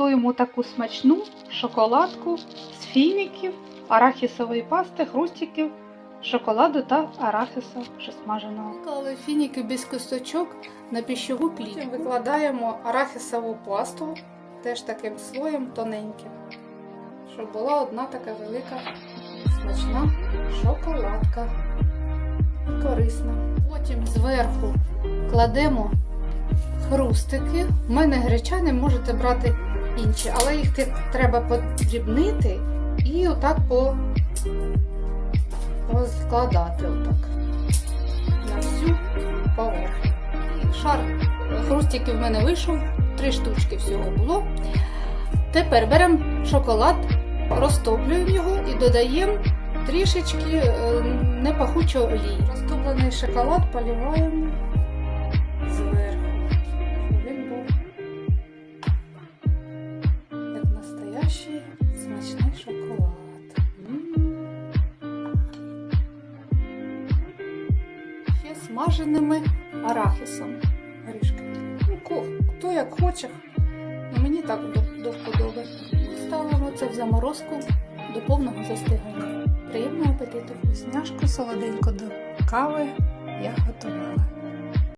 Готуємо таку смачну шоколадку з фініків, арахісової пасти, хрустиків, шоколаду та арахісу вже смаженого. Клали фініки без косточок на пищову плівку. Потім викладаємо арахісову пасту теж таким слоєм тоненьким, щоб була одна така велика смачна шоколадка. Корисна. Потім зверху кладемо хрустики. У мене гречани можете брати інші, але їх треба подрібнити і отак по розкладати отак на всю поверхню. Шар хрустиків в мене вийшов, три штучки всього було. Тепер беремо шоколад, розтоплюємо його і додаємо трішечки е, непахучої олії. Розтоплений шоколад поливаємо смаженими арахісом. Горішки. Ну, хто як хоче. Ну, мені так до вподоби. Ставимо це в заморозку до повного застигання. Приємного апетиту! Вкусняшку солоденько до кави я готувала.